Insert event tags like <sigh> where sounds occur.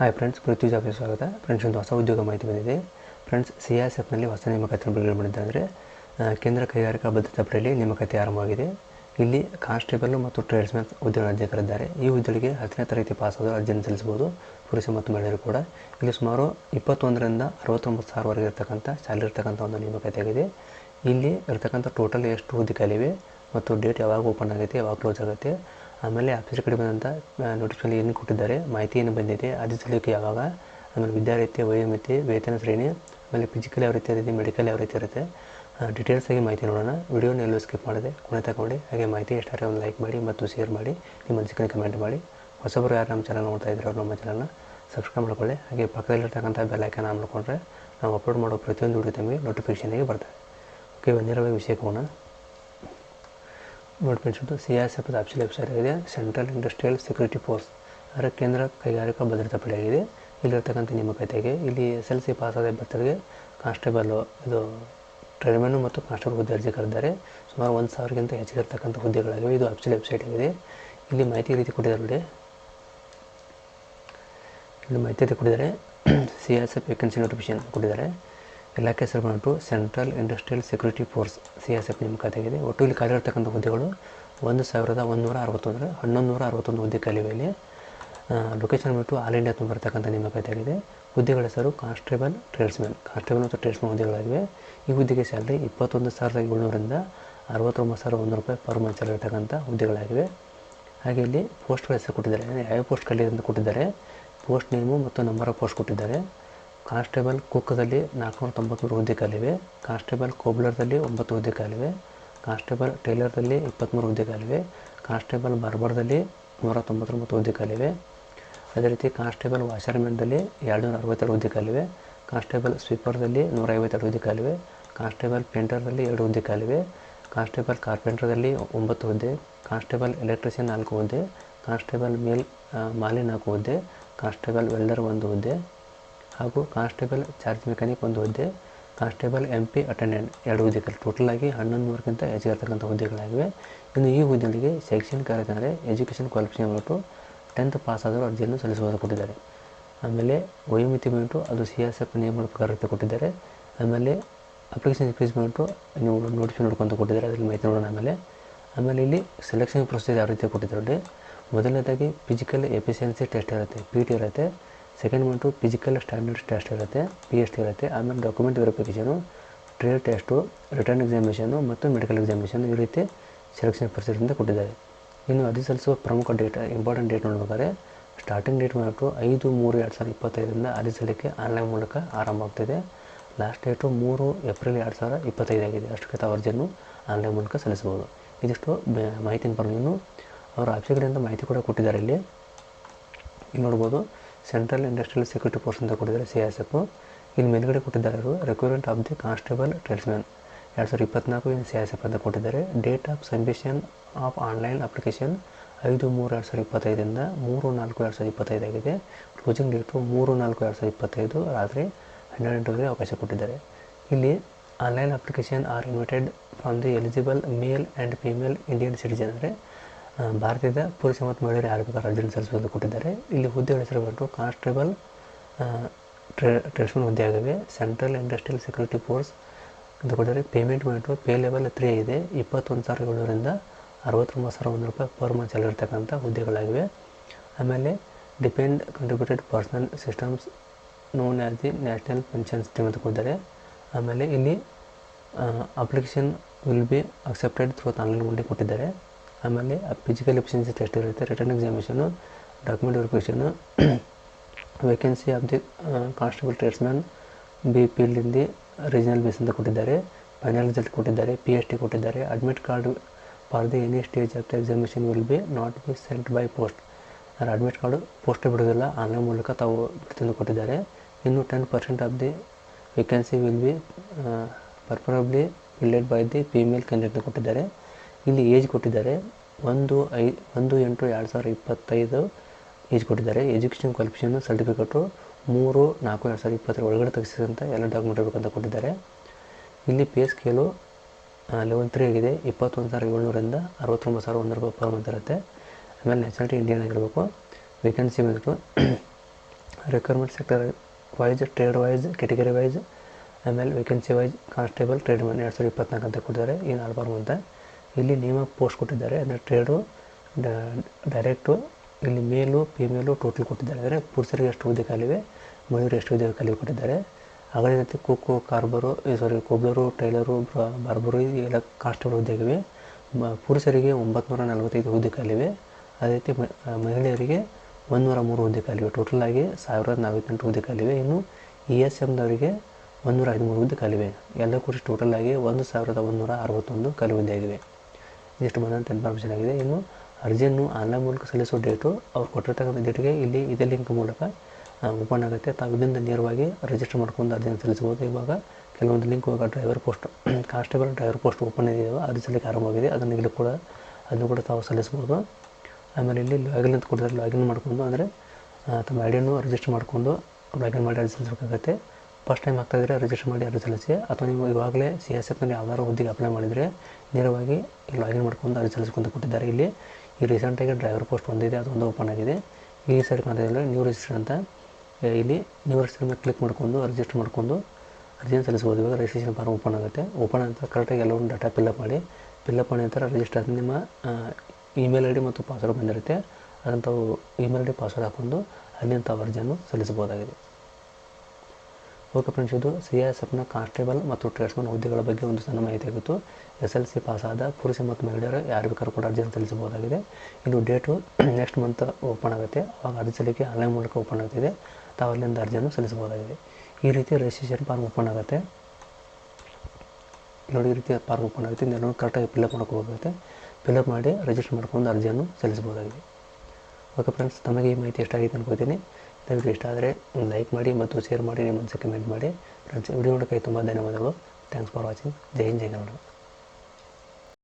Hi friends ಜಾಬ್ಗೆ ಸ್ವಾಗತ friends ಒಂದು ಹೊಸ ಉದ್ಯೋಗ ಮಾಹಿತಿ ಬಂದಿದೆ. ಫ್ರೆಂಡ್ಸ್ ಸಿ ಎಸ್ ಎಫ್ನಲ್ಲಿ ಹೊಸ ನೇಮಕಾತಿ ಬಿಡುಗಡೆ ಅಂದರೆ ಕೇಂದ್ರ ಕೈಗಾರಿಕಾ ಭದ್ರತಾ ಪಡೆಯಲ್ಲಿ ನೇಮಕಾತಿ ಆರಂಭವಾಗಿದೆ. ಇಲ್ಲಿ ಕಾನ್ಸ್ಟೇಬಲ್ ಮತ್ತು ಟ್ರೇಡ್ಸ್ಮ್ಯಾನ್ ಉದ್ಯೋಗ ಅರ್ಜಿ ಕರೆದಿದ್ದಾರೆ ಈ ಹುದ್ದೆಗಳಿಗೆ ಹತ್ತನೇ ತರಗತಿ ಪಾಸ್ ಆದರೂ ಅರ್ಜಿಯನ್ನು ಸಲ್ಲಿಸಬಹುದು. ಪುರುಷ ಮತ್ತು ಮಹಿಳೆಯರು ಕೂಡ. ಇಲ್ಲಿ ಸುಮಾರು ಇಪ್ಪತ್ತೊಂದರಿಂದ ಅರವತ್ತೊಂಬತ್ತು ಸಾವಿರವರೆಗೆ ಇರತಕ್ಕಂಥ ಸ್ಯಾಲರಿ ಇರ್ತಕ್ಕಂಥ ಒಂದು ನೇಮಕಾತಿಯಾಗಿದೆ ಇಲ್ಲಿ ಇರ್ತಕ್ಕಂಥ ಟೋಟಲ್ ಎಷ್ಟು ಹುದ್ದೆ ಮತ್ತು ಡೇಟ್ ಯಾವಾಗ ಓಪನ್ ಆಗುತ್ತೆ, ಯಾವಾಗ ಕ್ಲೋಸ್ ಆಗುತ್ತೆ ಆಮೇಲೆ ಆಫೀಸರ್ ಕಡೆ ಬಂದಂಥ ನೋಟಿಫಿಕೇಶನ್ ಏನು ಕೊಟ್ಟಿದ್ದಾರೆ, ಮಾಹಿತಿ ಏನು ಬಂದಿದೆ ಅರ್ಜಿ ಸಲ್ಲಿಕೆ ಯಾವಾಗ, ಆಮೇಲೆ ವಿದ್ಯಾರ್ಥಿ ವಯೋಮಿತಿ, ವೇತನ ಶ್ರೇಣಿ, ಆಮೇಲೆ ಫಿಸಿಕಲ್ ಯಾವ ರೀತಿ ಇರುತ್ತೆ ಮೆಡಿಕಲ್ ಯಾವ ರೀತಿ ಇರುತ್ತೆ ಡೀಟೇಲ್ಸ್ ಆಗಿ ಮಾಹಿತಿ ನೋಡೋಣ. ವಿಡಿಯೋನ ಎಲ್ಲೂ ಸ್ಕಿಪ್ ಮಾಡಿದೆ, ಕೊನೆ ತಗೊಂಡು ಹಾಗೆ ಮಾಹಿತಿ ಎಷ್ಟಾರೆ ಒಂದು ಲೈಕ್ ಮಾಡಿ, ಮತ್ತು ಶೇರ್ ಮಾಡಿ, ನಿಮ್ಮ ಅನಿಸಿಕೆ ಕಮೆಂಟ್ ಮಾಡಿ. ಹೊಸಬರು ಯಾರು ನಮ್ಮ ಚಾನಲ್ ನೋಡ್ತಾ ಇದ್ದಾರೆ ಅವ್ರು ನಮ್ಮ ಚಾನಲ್ನ ಸಬ್ಸ್ಕ್ರೈಬ್ ಮಾಡ್ಕೊಳ್ಳಿ. ಹಾಗೆ ಪಕ್ಕದಲ್ಲಿರ್ತಕ್ಕಂಥ ಬೆಲ್ ಐಕನ್ ಆನ್ ಮಾಡ್ಕೊಂಡ್ರೆ, ನಾವು ಅಪ್ಲೋಡ್ ಮಾಡೋ ಪ್ರತಿಯೊಂದು ವಿಡಿಯೋ ತಮಗೆ ನೋಟಿಫಿಕೇಷನ್ಗೆ ಬರ್ತದೆ. ಓಕೆ ನೇರವಾಗಿ ವಿಷಯಕ್ಕೆ ಹೋಗೋಣ. ನೋಡ್ಕೊಂಡು C S F official website ಆಗಿದೆ. ಸೆಂಟ್ರಲ್ ಇಂಡಸ್ಟ್ರಿಯಲ್ ಸೆಕ್ಯೂರಿಟಿ ಫೋರ್ಸ್ ಅದರ ಕೇಂದ್ರ ಕೈಗಾರಿಕಾ ಭದ್ರತಾ ಪಡೆಯಾಗಿದೆ ಇಲ್ಲಿರ್ತಕ್ಕಂಥ ನೇಮಕಾತಿಗೆ ಇಲ್ಲಿ ಎಸ್ ಎಲ್ ಸಿ ಪಾಸ್ ಆದ ಅಭ್ಯರ್ಥಿಗಳಿಗೆ ಕಾನ್ಸ್ಟೇಬಲ್ ಇದು ಟ್ರೈನ್ಮನ್ನು ಮತ್ತು ಕಾನ್ಸ್ಟೇಬಲ್ ಹುದ್ದೆ ಅರ್ಜಿ ಕರೆದಿದ್ದಾರೆ. ಸುಮಾರು ಒಂದು ಸಾವಿರಕ್ಕಿಂತ ಹೆಚ್ಚಿಗೆ ಇರ್ತಕ್ಕಂಥ ಹುದ್ದೆಗಳಾಗಿವೆ. ಇದು ಅಫಿಷಿಯಲ್ ವೆಬ್ಸೈಟ್ ಆಗಿದೆ. ಇಲ್ಲಿ ಮಾಹಿತಿ ರೀತಿ ಕೊಟ್ಟಿದ್ದಾರೆ ಇಲ್ಲಿ ಮಾಹಿತಿ ಕೊಟ್ಟಿದ್ದಾರೆ. C S F vacancy notification ಕೊಟ್ಟಿದ್ದಾರೆ. ಇಲಾಖೆ ಹೆಸರು ಬಂದ್ಬಿಟ್ಟು central industrial security force C S F ನೇಮಕಾತಿಯಾಗಿದೆ ಒಟ್ಟು ಇಲ್ಲಿ ಖಾಲಿ ಇರತಕ್ಕಂಥ ಹುದ್ದೆಗಳು ಒಂದು ಸಾವಿರದ ಒಂದುನೂರ ಅರವತ್ತೊಂದರ ಹನ್ನೊಂದು ನೂರ ಅರವತ್ತೊಂದು ಹುದ್ದೆ ಖಾಲಿವೆ ಇಲ್ಲಿ. ಲೊಕೇಶನ್ ಬಿಟ್ಟು ಆಲ್ ಇಂಡಿಯಾ ನಿಮ್ಮ ನೇಮಕಾತಿಯಾಗಿದೆ ಹುದ್ದೆಗಳ ಹೆಸರು ಕಾನ್ಸ್ಟೇಬಲ್ ಟ್ರೇಡ್ಸ್ಮನ್ ಕಾನ್ಸ್ಟೇಬಲ್ ಮತ್ತು ಟ್ರೇಡ್ಸ್ಮನ್ ಹುದ್ದೆಗಳಾಗಿವೆ. ಈ ಹುದ್ದೆಗೆ ಸ್ಯಾಲ್ರಿ ಇಪ್ಪತ್ತೊಂದು ಸಾವಿರದ ಏಳ್ನೂರಿಂದ ಅರವತ್ತೊಂಬತ್ತು ಸಾವಿರದ ಒಂದು ರೂಪಾಯಿ ಪರ್ ಮಂತ್ ಇರತಕ್ಕಂಥ ಹುದ್ದೆಗಳಾಗಿವೆ. ಹಾಗೆ ಇಲ್ಲಿ ಪೋಸ್ಟ್ಗಳ ಹೆಸರು ಕೊಟ್ಟಿದ್ದಾರೆ. ಯಾವ ಪೋಸ್ಟ್ ಖಾಲಿ ಅಂತ ಕೊಟ್ಟಿದ್ದಾರೆ? ಪೋಸ್ಟ್ ನೇಮು ಮತ್ತು ನಂಬರ್ ಆಫ್ ಪೋಸ್ಟ್ ಕೊಟ್ಟಿದ್ದಾರೆ. ಕಾನ್ಸ್ಟೇಬಲ್ ಕುಕ್ದಲ್ಲಿ ನಾಲ್ಕುನೂರ ತೊಂಬತ್ತ್ಮೂರು ಖಾಲಿವೆ ಕಾನ್ಸ್ಟೇಬಲ್ ಕೋಬ್ಲರ್ದಲ್ಲಿ ಒಂಬತ್ತು ಹುದ್ದೆ ಖಾಲಿವೆ ಕಾನ್ಸ್ಟೇಬಲ್ ಟೈಲರ್ದಲ್ಲಿ ಇಪ್ಪತ್ತ್ಮೂರು ಖಾಲಿವೆ ಕಾನ್ಸ್ಟೇಬಲ್ ಬಾರ್ಬರ್ದಲ್ಲಿ ನೂರ ತೊಂಬತ್ತೊಂಬತ್ತು ಹುದ್ದೆ ಖಾಲಿವೆ ಅದೇ ರೀತಿ ಕಾನ್ಸ್ಟೇಬಲ್ ವಾಷರ್ಮೆನ್ದಲ್ಲಿ ಎರಡುನೂರ ಅರವತ್ತೆರಡು ಹುದ್ದೆ ಖಾಲಿವೆ ಕಾನ್ಸ್ಟೇಬಲ್ ಸ್ವೀಪರ್ದಲ್ಲಿ ನೂರ ಐವತ್ತೆರಡು ಹುದ್ದೆ ಖಾಲಿವೆ ಕಾನ್ಸ್ಟೇಬಲ್ ಪೇಂಟರ್ದಲ್ಲಿ ಎರಡು ಹುದ್ದೆ ಖಾಲಿವೆ ಕಾನ್ಸ್ಟೇಬಲ್ ಕಾರ್ಪೆಂಟ್ರದಲ್ಲಿ ಒಂಬತ್ತು ಹುದ್ದೆ ಕಾನ್ಸ್ಟೇಬಲ್ ಎಲೆಕ್ಟ್ರಿಷಿಯನ್ ನಾಲ್ಕು ಹುದ್ದೆ ಕಾನ್ಸ್ಟೇಬಲ್ ಮೇಲ್ ಮಾಲಿ ನಾಲ್ಕು ಹುದ್ದೆ ಕಾನ್ಸ್ಟೇಬಲ್ ವೆಲ್ಡರ್ ಒಂದು ಹುದ್ದೆ ಹಾಗೂ ಕಾನ್ಸ್ಟೇಬಲ್ ಚಾರ್ಜ್ ಮೆಕ್ಯಾನಿಕ್ ಒಂದು ಹುದ್ದೆ, ಕಾನ್ಸ್ಟೇಬಲ್ ಎಂ ಪಿ ಅಟೆಂಡೆಂಟ್ ಎರಡು ಹುದ್ದೆಗಳು. ಆಗಿ ಹನ್ನೊಂದು ನೂರಕ್ಕಿಂತ ಹೆಚ್ಚಿಗೆ ಇರ್ತಕ್ಕಂಥ ಹುದ್ದೆಗಳಾಗಿವೆ. ಇನ್ನು ಈ ಹುದ್ದೆಗಳಿಗೆ ಶೈಕ್ಷಣಿಕ ಕಾರ್ಯಕ್ರಮ ಎಜುಕೇಷನ್ ಕ್ವಾಲಿಫಿಕೇಷನ್ ಹೊರಟು ಟೆಂತ್ ಪಾಸ್ ಆದರೂ ಅರ್ಜಿಯನ್ನು ಸಲ್ಲಿಸುವುದು ಕೊಟ್ಟಿದ್ದಾರೆ. ಆಮೇಲೆ ವಯೋಮಿತಿ ಬಿಟ್ಟು ಅದು ಸಿ ಎಸ್ ಎಫ್ ನಿಯಮಗಳ ಪ್ರಕಾರ ಕೊಟ್ಟಿದ್ದಾರೆ. ಆಮೇಲೆ ಅಪ್ಲಿಕೇಶನ್ ಇನ್ಕ್ರೀಸ್ ನೋಡಿ ನೀವು ನೋಟಿಫಿಕೇಶನ್ ನೋಡ್ಕೊಂತ ಕೊಟ್ಟಿದ್ದಾರೆ. ಅದರಲ್ಲಿ ಮಾಹಿತಿ ನೋಡೋಣ ಆಮೇಲೆ. ಆಮೇಲೆ ಇಲ್ಲಿ ಸೆಲೆಕ್ಷನ್ ಪ್ರೊಸೀಜರ್ ಯಾವ ರೀತಿ ಕೊಟ್ಟಿದ್ದಾರೆ ಮೊದಲನೇದಾಗಿ ಫಿಸಿಕಲ್ ಎಫಿಷಿಯನ್ಸಿ ಟೆಸ್ಟ್ ಇರುತ್ತೆ ಪಿ ಟಿ ಇರುತ್ತೆ. ಸೆಕೆಂಡ್ ಬಂದು ಫಿಸಿಕಲ್ ಸ್ಟ್ಯಾಂಡರ್ಡ್ಸ್ ಟೆಸ್ಟ್ ಇರುತ್ತೆ ಪಿ ಎಸ್ ಟಿ ಇರುತ್ತೆ, ಆಮೇಲೆ document verification trail test written examination ಮತ್ತು ಮೆಡಿಕಲ್ ಎಕ್ಸಾಮಿನೇಷನ್ ಈ ರೀತಿ ಸೆಲೆಕ್ಷನ್ ಪ್ರೊಸೀಜರಿಂದ ಕೊಟ್ಟಿದ್ದಾರೆ. ಇನ್ನು ಅರ್ಜಿ ಸಲ್ಲಿಸುವ ಪ್ರಮುಖ ಡೇಟ್ ಇಂಪಾರ್ಟೆಂಟ್ ಡೇಟ್ ನೋಡ್ಬೇಕಾದ್ರೆ ಸ್ಟಾರ್ಟಿಂಗ್ ಡೇಟ್ ಮಾಡಿಬಿಟ್ಟು ಐದು ಮೂರು ಎರಡು ಸಾವಿರದ ಇಪ್ಪತ್ತೈದರಿಂದ ಅರ್ಜಿ ಸಲ್ಲಿಕೆ ಆನ್ಲೈನ್ ಮೂಲಕ ಆರಂಭ ಆಗ್ತಿದೆ. ಲಾಸ್ಟ್ ಡೇಟು ಮೂರು ಏಪ್ರಿಲ್ ಎರಡು ಸಾವಿರ ಇಪ್ಪತ್ತೈದು ಆಗಿದೆ. ಅಷ್ಟಕ್ಕೆ ತಾವು ಅರ್ಜಿಯನ್ನು ಆನ್ಲೈನ್ ಮೂಲಕ ಸಲ್ಲಿಸಬಹುದು. ಇದಿಷ್ಟು ಮಾಹಿತಿ ಇನ್ನು ಅವರ ಆಫೀಸ್ ಮಾಹಿತಿ ಕೂಡ ಕೊಟ್ಟಿದ್ದಾರೆ ಇಲ್ಲಿ. ಇಲ್ಲಿ ನೋಡ್ಬೋದು. ಸೆಂಟ್ರಲ್ ಇಂಡಸ್ಟ್ರಿಯಲ್ ಸೆಕ್ಯೂರಿಟಿ ಫೋರ್ಸ್ ಅಂತ ಕೊಟ್ಟಿದ್ದಾರೆ ಸಿ ಎಸ್ ಎಫ್. ಇಲ್ಲಿ ಮೇಲ್ಗಡೆ ಕೊಟ್ಟಿದ್ದಾರೆ ಅವರು recruitment of the constable tradesman ಎರಡು ಸಾವಿರದ ಇಪ್ಪತ್ನಾಲ್ಕು ಇನ್ನು ಸಿ ಎಸ್ ಎಫ್ ಅಂತ ಕೊಟ್ಟಿದ್ದಾರೆ. Date of submission of online application ಐದು ಮೂರು ಎರಡು ಸಾವಿರದ ಇಪ್ಪತ್ತೈದರಿಂದ ಮೂರು ನಾಲ್ಕು ಎರಡು ಸಾವಿರದ ಇಪ್ಪತ್ತೈದಾಗಿದೆ ಕ್ಲೋಸಿಂಗ್ ಡೇಟು ಮೂರು ನಾಲ್ಕು ಎರಡು ಸಾವಿರದ ಇಪ್ಪತ್ತೈದು, ರಾತ್ರಿ ಹನ್ನೆರಡು ಗಂಟೆಗೆ ಅವಕಾಶ ಕೊಟ್ಟಿದ್ದಾರೆ. ಇಲ್ಲಿ online application are invited from the eligible male and female Indian citizen ಅಂದರೆ ಭಾರತದ ಪುರುಷ ಮತ್ತು ಮಹಿಳೆಯರು ಯಾರು ರಾಜ್ಯದಲ್ಲಿ ಸಲ್ಲಿಸುವುದು ಕೊಟ್ಟಿದ್ದಾರೆ. ಇಲ್ಲಿ ಹುದ್ದೆಗಳ ಹೆಸರು ಬಂದು ಕಾನ್ಸ್ಟೇಬಲ್ ಟ್ರೇ ಟ್ರೇಡ್ಸ್ಮನ್ ಹುದ್ದೆ ಆಗಿವೆ. ಸೆಂಟ್ರಲ್ ಇಂಡಸ್ಟ್ರಿಯಲ್ ಸೆಕ್ಯೂರಿಟಿ ಫೋರ್ಸ್ ಅಂತ ಕೊಟ್ಟಿದ್ದಾರೆ. ಪೇಮೆಂಟ್ ಬಂದು ಪೇ ಲೆವೆಲ್ ತ್ರೀ ಇದೆ. ಇಪ್ಪತ್ತೊಂದು ಸಾವಿರದ ಏಳರಿಂದ ಅರವತ್ತೊಂಬತ್ತು ಸಾವಿರ ಒಂದು ರೂಪಾಯಿ ಪರ್ ಮಂತ್ ಇರ್ತಕ್ಕಂಥ ಹುದ್ದೆಗಳಾಗಿವೆ. ಆಮೇಲೆ depend contributed personal systems known as the national pension scheme ಅಂತ ಕೊಟ್ಟಿದ್ದಾರೆ. ಆಮೇಲೆ ಇಲ್ಲಿ application will be accepted through online ಮೂಲಕ ಕೊಟ್ಟಿದ್ದಾರೆ. ಆಮೇಲೆ ಫಿಸಿಕಲ್ ಎಫಿಷಿಯನ್ಸಿ ಟೆಸ್ಟ್ ಇರುತ್ತೆ written examination document verification vacancy of the constable tradesman B P in the regional base ಅಂತ ಕೊಟ್ಟಿದ್ದಾರೆ ಫೈನಲ್ ರಿಸಲ್ಟ್ ಕೊಟ್ಟಿದ್ದಾರೆ ಪಿ ಎಚ್ ಟಿ ಕೊಟ್ಟಿದ್ದಾರೆ admit card for the any stage of the examination will be not be sent by post ಅಂದರೆ admit card ಪೋಸ್ಟೇ ಬಿಡೋದಿಲ್ಲ online ಮೂಲಕ ತಾವು ಬಿಡ್ತಿಂದು ಕೊಟ್ಟಿದ್ದಾರೆ. ಇನ್ನು ten percent of the vacancy will be preferably filled by the female candidate ಕೊಟ್ಟಿದ್ದಾರೆ. ಇಲ್ಲಿ ಏಜ್ ಕೊಟ್ಟಿದ್ದಾರೆ. ಒಂದು ಐ, ಒಂದು ಎಂಟು ಎರಡು ಸಾವಿರ ಇಪ್ಪತ್ತೈದು ಏಜ್ ಕೊಟ್ಟಿದ್ದಾರೆ. ಎಜುಕೇಷನ್ ಕ್ವಾಲಿಫಿಕೇಷನ್ ಸರ್ಟಿಫಿಕೇಟು ಮೂರು ನಾಲ್ಕು ಎರಡು ಸಾವಿರದ ಇಪ್ಪತ್ತರ ಒಳಗಡೆ ತೆಗೆಸಿದಂಥ ಎಲ್ಲ ಡಾಕ್ಯುಮೆಂಟ್ ಇರಬೇಕಂತ ಕೊಟ್ಟಿದ್ದಾರೆ. ಇಲ್ಲಿ ಪೇ ಸ್ಕೇಲು ಲೆವೆಲ್ ತ್ರೀ ಆಗಿದೆ. ಇಪ್ಪತ್ತೊಂದು ಸಾವಿರ ಏಳ್ನೂರಿಂದ ಅರವತ್ತೊಂಬತ್ತು ಸಾವಿರ ಒಂದು ರೂಪಾಯಿ ಪರ್ ಮಂತ್ ಇರುತ್ತೆ. ಆಮೇಲೆ ನ್ಯಾಷನಾಲಿಟಿ ಇಂಡಿಯನ್ ಆಗಿರಬೇಕು. ವೇಕೆನ್ಸಿ ಬಂದ್ಬಿಟ್ಟು requirement sector wise trade wise category wise ಆಮೇಲೆ vacancy wise constable tradesman ಎರಡು ಸಾವಿರದ ಇಪ್ಪತ್ನಾಲ್ಕು ಅಂತ ಕೊಟ್ಟಿದ್ದಾರೆ. ಈ ನಾಲ್ಕು ಅಂತ. ಇಲ್ಲಿ ನೇಮ ಪೋಸ್ಟ್ ಕೊಟ್ಟಿದ್ದಾರೆ. ಅಂದರೆ ಟ್ರೇಡು ಡೈರೆಕ್ಟು ಇಲ್ಲಿ ಮೇಲು ಫಿಮೇಲು ಟೋಟಲ್ ಕೊಟ್ಟಿದ್ದಾರೆ. ಅಂದರೆ ಪುರುಷರಿಗೆ ಎಷ್ಟು ಹುದ್ದೆ ಖಾಲಿವೆ ಮಹಿಳೆಯರು ಎಷ್ಟು ಹುದ್ದೆ ಖಾಲಿ ಕೊಟ್ಟಿದ್ದಾರೆ. ಹಾಗಾದ್ರೆ ಕುಕ್ಕು ಕಾರ್ಬರು ಸಾರಿ ಕೊಬ್ಲರು ಟೈಲರು ಬಾರ್ಬರು ಎಲ್ಲ ಕಾನ್ಸ್ಟೇಬಲ್ ಹುದ್ದೆಗಳಿವೆ ಪುರುಷರಿಗೆ ಒಂಬತ್ತು ನಲವತ್ತೈದು ಹುದ್ದೆ ಖಾಲಿವೆ ಅದೇ ರೀತಿ ಮಹಿಳೆಯರಿಗೆ ಒಂದೂರ ಮೂರು ಹುದ್ದೆ ಖಾಲಿವೆ ಟೋಟಲ್ ಆಗಿ ಸಾವಿರದ ನಲವತ್ತೆಂಟು ಹುದ್ದೆ ಖಾಲಿವೆ ಇನ್ನು ಇ ಎಸ್ ಎಮ್ದವರಿಗೆ ಒಂದೂರ ಹದಿಮೂರು ಹುದ್ದೆ ಖಾಲಿವೆ ಎಲ್ಲ ಕೂಡ ಟೋಟಲ್ ಆಗಿ ಒಂದು ಸಾವಿರದ ಒಂದೂರ ಅರವತ್ತೊಂದು ಖಾಲಿ ಹುದ್ದೆ ಇದಿಷ್ಟು ಬಂದಂಥ ಇನ್ಫಾರ್ಮೇಷನ್ ಆಗಿದೆ ಇನ್ನು ಅರ್ಜಿಯನ್ನು ಆನ್ಲೈನ್ ಮೂಲಕ ಸಲ್ಲಿಸೋ ಡೇಟು ಅವ್ರು ಕೊಟ್ಟಿರ್ತಕ್ಕಂಥ ಡೇಟ್ಗೆ ಇಲ್ಲಿ ಇದೇ ಲಿಂಕ್ ಮೂಲಕ ಓಪನ್ ಆಗುತ್ತೆ. ತಾವು ಇದರಿಂದ ನೇರವಾಗಿ ರಿಜಿಸ್ಟರ್ ಮಾಡ್ಕೊಂಡು ಅರ್ಜಿಯನ್ನು ಸಲ್ಲಿಸ್ಬೋದು ಇವಾಗ ಕೆಲವೊಂದು ಲಿಂಕ್ ಇವಾಗ driver post constable driver post open ಇದೆಯೋ ಅರ್ಜಿ ಸಲ್ಲಿಕೆ ಆರಂಭವಾಗಿದೆ. ಅದನ್ನು ಇಲ್ಲಿ ಕೂಡ, ಅದನ್ನು ಕೂಡ ತಾವು ಸಲ್ಲಿಸ್ಬೋದು ಆಮೇಲೆ ಇಲ್ಲಿ ಲಾಗಿನ್ ಅಂತ ಕೊಡ್ತಾರೆ ಲಾಗಿನ್ ಮಾಡ್ಕೊಂಡು ಅಂದರೆ ತಮ್ಮ ಐಡಿಯನ್ನು ರಿಜಿಸ್ಟರ್ ಮಾಡಿಕೊಂಡು ಲಾಗಿನ್ ಮಾಡಿ ಅರ್ಜಿ ಸಲ್ಲಿಸಬೇಕಾಗತ್ತೆ. ಫಸ್ಟ್ ಟೈಮ್ ಆಗ್ತಾಯಿದ್ರೆ ರಿಜಿಸ್ಟರ್ ಮಾಡಿ ಅರ್ಜಿ ಸಲ್ಲಿಸಿ ಅಥವಾ ನೀವು ಇವಾಗಲೇ ಸಿ ಎಸ್ ಎಫ್ನಲ್ಲಿ ಯಾವ್ದಾದ್ರು ಹುದ್ದೆಗೆ ಅಪ್ಲೈ ಮಾಡಿದರೆ ನೇರವಾಗಿ ಲಾಗಿನ್ ಮಾಡ್ಕೊಂಡು ಅರ್ಜಿ ಸಲ್ಲಿಸ್ಕೊಂತ ಕೊಟ್ಟಿದ್ದಾರೆ ಇಲ್ಲಿ ಈ ರೀಸೆಂಟಾಗಿ ಡ್ರೈವರ್ ಪೋಸ್ಟ್ ಬಂದಿದೆ ಅದೊಂದು ಓಪನ್ ಆಗಿದೆ. ಈ ಸೈಡ್ ಕಾಣ್ತಿದೆ ನ್ಯೂ ರಿಜಿಸ್ಟರ್ ಅಂತ ಇಲ್ಲಿ ನ್ಯೂ ರಿಜಿಸ್ಟರ್ ಮೇಲೆ ಕ್ಲಿಕ್ ಮಾಡ್ಕೊಂಡು ರಿಜಿಸ್ಟರ್ ಮಾಡ್ಕೊಂಡು ಅರ್ಜಿಯನ್ನು ಸಲ್ಲಿಸ್ಬೋದು ಇವಾಗ ರಿಜಿಸ್ಟ್ರೇಷನ್ ಫಾರ್ಮ್ ಓಪನ್ ಆಗುತ್ತೆ. ಓಪನ್ ಅಂತ ಕರೆಕ್ಟಾಗಿ ಎಲ್ಲವನ್ನು ಡಾಟಾ ಫಿಲ್ಲಪ್ ಮಾಡಿ ಫಿಲ್ಲಪ್ ಮಾಡಿ ನಂತರ ರಿಜಿಸ್ಟರ್ ನಿಮ್ಮ ಇಮೇಲ್ ಐ ಡಿ ಮತ್ತು ಪಾಸ್ವರ್ಡ್ ಬಂದಿರುತ್ತೆ. ಅದನ್ನು ತಾವು ಇಮೇಲ್ ಐ ಡಿ ಪಾಸ್ವರ್ಡ್ ಹಾಕ್ಕೊಂಡು ಅಲ್ಲಿಂದ ಅರ್ಜಿಯನ್ನು ಸಲ್ಲಿಸಬಹುದಾಗಿದೆ. ಓಕೆ ಫ್ರೆಂಡ್ಸ್ ಇದು ಸಿ ಎಸ್ ಎಫ್ನ ಕಾನ್ಸ್ಟೇಬಲ್ ಮತ್ತು ಟ್ರೇಡ್ಸ್ಮನ್ ಹುದ್ದೆಗಳ ಬಗ್ಗೆ ಒಂದು ಸಣ್ಣ ಮಾಹಿತಿ ಆಗಿತ್ತು. ಎಸ್ ಎಲ್ ಸಿ ಪಾಸಾದ ಪುರುಷ ಮತ್ತು ಮಹಿಳೆಯರು ಯಾರು ಬೇಕಾದ್ರೂ ಕೂಡ ಅರ್ಜಿಯನ್ನು ಸಲ್ಲಿಸಬಹುದಾಗಿದೆ ಇದು ಡೇಟು <clears throat> ನೆಕ್ಸ್ಟ್ ಮಂತ್ ಓಪನ್ ಆಗುತ್ತೆ. ಅವಾಗ ಅರ್ಜಿ ಸಲ್ಲಿಕೆ ಆನ್ಲೈನ್ ಮೂಲಕ ಓಪನ್ ಆಗ್ತಿದೆ. ತಾವು ಅಲ್ಲಿಂದ ಅರ್ಜಿಯನ್ನು ಸಲ್ಲಿಸಬಹುದಾಗಿದೆ. ಈ ರೀತಿ ರಿಜಿಸ್ಟ್ರೇಷನ್ ಫಾರ್ಮ್ ಓಪನ್ ಆಗುತ್ತೆ. ನೋಡಿ, ಈ ರೀತಿ ಫಾರ್ಮ್ ಓಪನ್ ಆಗುತ್ತೆ. ಇದನ್ನು ಕರೆಕ್ಟಾಗಿ ಫಿಲ್ಲಪ್ ಮಾಡ್ಕೋಬೇಕಾಗುತ್ತೆ ಫಿಲಪ್ ಮಾಡಿ ರಿಜಿಸ್ಟರ್ ಮಾಡ್ಕೊಂಡು ಅರ್ಜಿಯನ್ನು ಸಲ್ಲಿಸಬಹುದಾಗಿದೆ. ಓಕೆ ಫ್ರೆಂಡ್ಸ್ ತಮಗೆ ಈ ಮಾಹಿತಿ ಎಷ್ಟಾಗಿದೆ ಅನ್ಕೋತೀನಿ ದಯವಿಟ್ಟು ಇಷ್ಟ ಆದರೆ ಲೈಕ್ ಮಾಡಿ ಮತ್ತು ಶೇರ್ ಮಾಡಿ, ನಿಮ್ಮ ಮನಸ್ಸಿಗೆ ಕಮೆಂಟ್ ಮಾಡಿ. ಫ್ರೆಂಡ್ಸ್ ವಿಡಿಯೋ ನೋಡೋಕ್ಕೆ ತುಂಬ ಧನ್ಯವಾದಗಳು. Thanks for watching Jai Hind, Jai Kannada.